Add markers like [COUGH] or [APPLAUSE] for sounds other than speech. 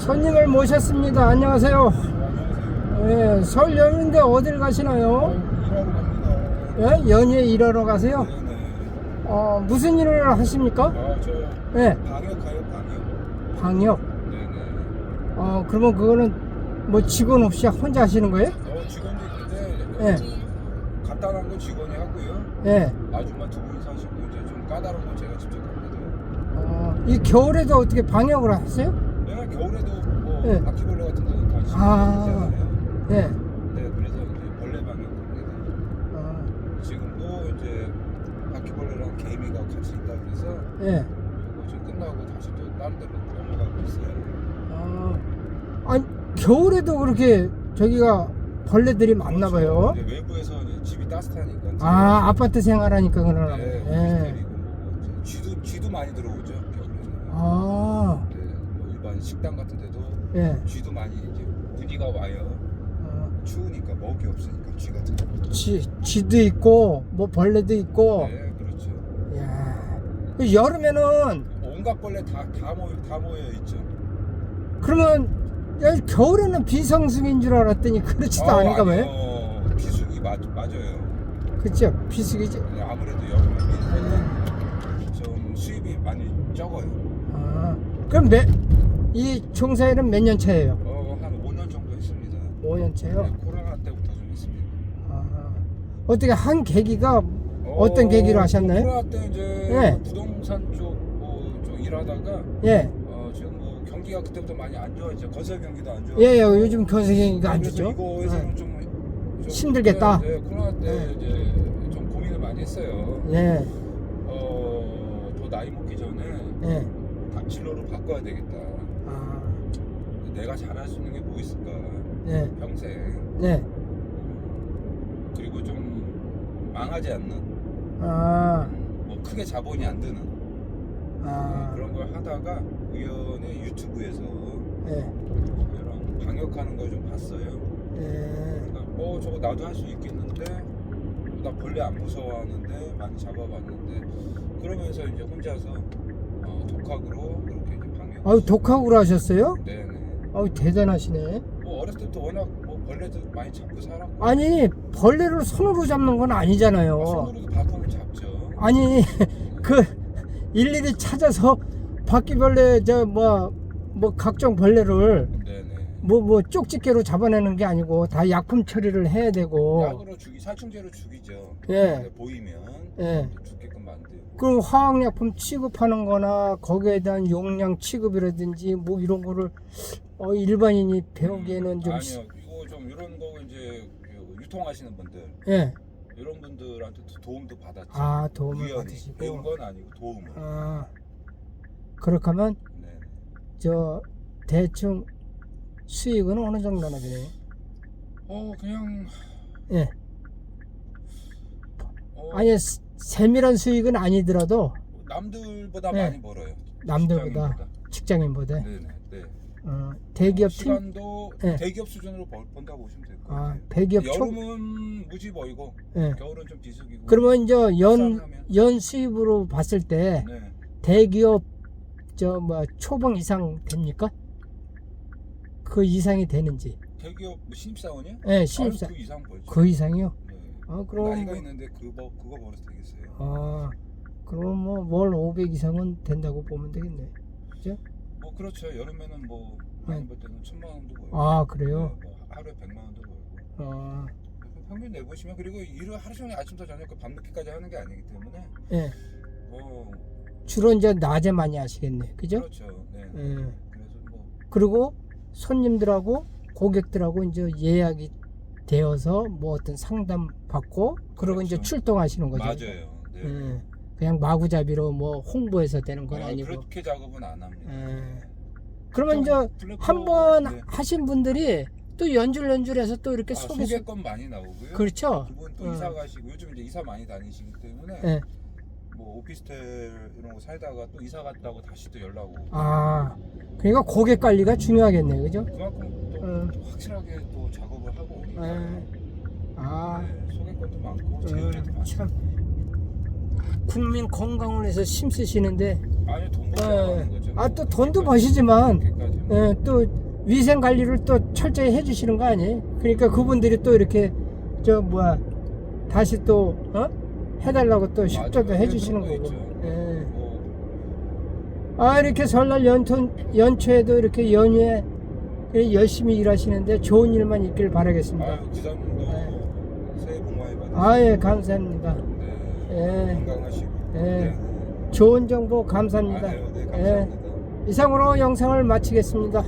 손님을 모셨습니다. 안녕하세요. 예, 설 연휴인데 어딜 가시나요? 예, 연휴에 일하러 가세요? 어, 무슨 일을 하십니까? 아, 저 예, 방역 가요, 방역. 방역. 네네. 어, 그러면 그거는 뭐 직원 없이 혼자 하시는 거예요? 어, 직원도 있는데 예. 간단한 건 직원이 하고요. 예. 아줌마 두 분이 사시고 이제 좀 까다로운 건 제가 직접 합니다. 어, 이 겨울에도 어떻게 방역을 하세요? 내가 겨울에도 뭐 예. 바퀴벌레 같은 데는 다 아. 시키잖아요. 예. 네, 그래서 이제 벌레 방역합니다. 어, 지금도 이제 바퀴벌레랑 개미가 같이 있다 그래서 예. 이거 지금 끝나고 다시 또 다른 데로 넘어가고 있어요. 어, 아니, 겨울에도 그렇게 저기가 벌레들이 많나 봐요. 이제 외부에서 이제 집이 따뜻하니까. 아, 아파트 생활하니까 그러나 네, 예. 뭐 이제 쥐도 쥐도 많이 들어오죠 겨울에는. 아, 네, 뭐 일반 식당 같은 데도 예. 쥐도 많이 이제 분위가 와요. 어, 추우니까 먹이 없으니까 쥐 같은 거. 쥐, 쥐도 있고, 뭐 벌레도 있고. 네, 그렇죠. 야그 여름에는 온갖 벌레 다다 모여 다 모여 있죠. 그러면 야, 겨울에는 비성수기인 줄 알았더니 그렇지도 아, 않은가 봐요. 아니요. 비수기 맞 맞아요. 그죠? 비수기죠. 네, 아무래도 여름에는 좀 수입이 많이 적어요. 아, 그럼 몇, 이 종사일은 몇 년 차예요? 어, 한 5년 정도 했습니다. 5년 차요? 네, 코로나 때부터 좀 했습니다. 아, 어떻게 한 계기가 어 떤 계기로 하셨나요? 코로나 때 이제 네. 부동산 쪽 뭐 좀 일하다가 예. 어, 지금 뭐 경기가 그때부터 많이 안 좋아졌죠. 건설 경기도 안 좋아. 예, 예, 요즘 건설경기가 안 좋죠. 이거에서는 예. 좀, 좀 힘들겠다. 그때, 네, 코로나 때 네. 이제 좀 고민을 많이 했어요. 예, 어, 더 나이 먹기 전에 예. 다 진로를 바꿔야 되겠다. 아, 내가 잘할 수 있는 게 뭐 있을까? 예, 평생. 예. 그리고 좀 망하지 않는? 아, 뭐 크게 자본이 안 드는? 아, 그런 걸 하다가 우연히 유튜브에서 예, 이런 방역하는 걸 좀 봤어요. 예. 그러니까 어 저거 나도 할 수 있겠는데? 나 벌레 안 무서워하는데? 많이 잡아봤는데? 그러면서 이제 혼자서 어, 독학으로. 아유, 독학으로 하셨어요? 네네. 아유, 대단하시네. 뭐 어렸을 때부터 워낙 뭐 벌레도 많이 잡고 살았고. 아니, 벌레를 손으로 잡는 건 아니잖아요. 아, 손으로도 바탕을 잡죠. 아니, [LAUGHS] 그, 일일이 찾아서 바퀴벌레, 저, 뭐, 뭐, 각종 벌레를 네네. 뭐, 뭐, 쪽집게로 잡아내는 게 아니고 다 약품 처리를 해야 되고. 약으로 죽이 살충제로 죽이죠. 예. 보이면 예. 죽게끔 만들고. 그럼 화학약품 취급하는 거나 거기에 대한 용량 취급이라든지 뭐 이런 거를 어, 일반인이 배우기에는 좀. 시- 아니요 이거 좀 이런 거 이제 그 유통하시는 분들 예. 이런 분들한테 도움도 받았죠. 아, 도움을 우연히 받으시고. 배운 건 아니고 도움을. 아, 그렇게 하면 네. 저 대충 수익은 어느 정도나 되나요? 어 그냥 예. 어, 아니, 스- 세밀한 수익은 아니더라도 남들보다 네. 많이 벌어요. 남들보다. 직장인보다 네네. 네. 어, 대기업 팀, 시간도 네. 대기업 수준으로 벌, 번다고 보시면 될것 아. 대기업 초, 여름은 무지 보이고 예. 겨울은 좀 비수기고. 그러면 이제 연, 쌀하면. 연 수입으로 봤을 때 네. 대기업 저 뭐 초봉 이상 됩니까? 그 이상이 되는지. 대기업 뭐 신입사원이요? 예, 신입사 그 이상 벌죠. 그 이상이요? 네. 아, 그럼 나이가 뭐- 있는데 그거 그거 벌어서 되겠어요. 아, 그럼 뭐월 500 이상은 된다고 보면 되겠네. 그죠? 뭐 그렇죠. 여름에는 뭐 많이 벌 때는 천만 원도 벌고. 아, 그래요? 네, 뭐 하루에 백만 원도 벌고. 아, 평균 내보시면 그리고 일을 하루 종일 아침부터 저녁 밤늦게까지 하는 게 아니기 때문에 예. 뭐 주로 이제 낮에 많이 하시겠네. 그죠? 그렇죠. 네. 예. 그래서 뭐 그리고 손님들하고 고객들하고 이제 예약이 되어서 뭐 어떤 상담 받고 이제 그렇죠. 출동하시는 거죠. 맞아요. 네. 예. 그냥 마구잡이로 뭐 홍보해서 되는 건 아, 아니고. 그렇게 작업은 안 합니다. 예. 그러면 이제 한 번 네. 하신 분들이 또 연줄 연줄해서 또 이렇게 아, 소개 소개권 많이 나오고요. 그렇죠. 그분 또 어. 이사 가시고 요즘 이제 이사 많이 다니시기 때문에 예. 뭐 오피스텔 이런 거 살다가 또 이사 갔다고 다시 또 연락 오고 아, 그러니까 고객 관리가 중요하겠네, 그죠? 그만큼 또 어. 확실하게 또 작업을 하고 오니까 예. 아, 네, 소개권도 많고 음, 제휴도 많고 참 국민 건강을 위해서 힘쓰시는데 아니 돈 예. 벌자고 하는 거죠. 아, 또 돈도 버시지만 그렇게까지 예, 또 위생 관리를 또 철저히 해주시는 거 아니에요? 그러니까 그분들이 또 이렇게 저 뭐야 다시 또 어? 해달라고 또 맞아요. 해주시는 거 거고. 예. 뭐아 이렇게 설날 연초 연초에도 이렇게 연휴에 열심히 일하시는데 좋은 일만 있길 바라겠습니다. 아유 기사님도 네. 새해 복 많이 받으세요. 아예 감사합니다. 네. 예. 건강하시고. 예. 네. 좋은 정보 감사합니다. 아유, 네, 예. 감사합니다. 이상으로 영상을 마치겠습니다.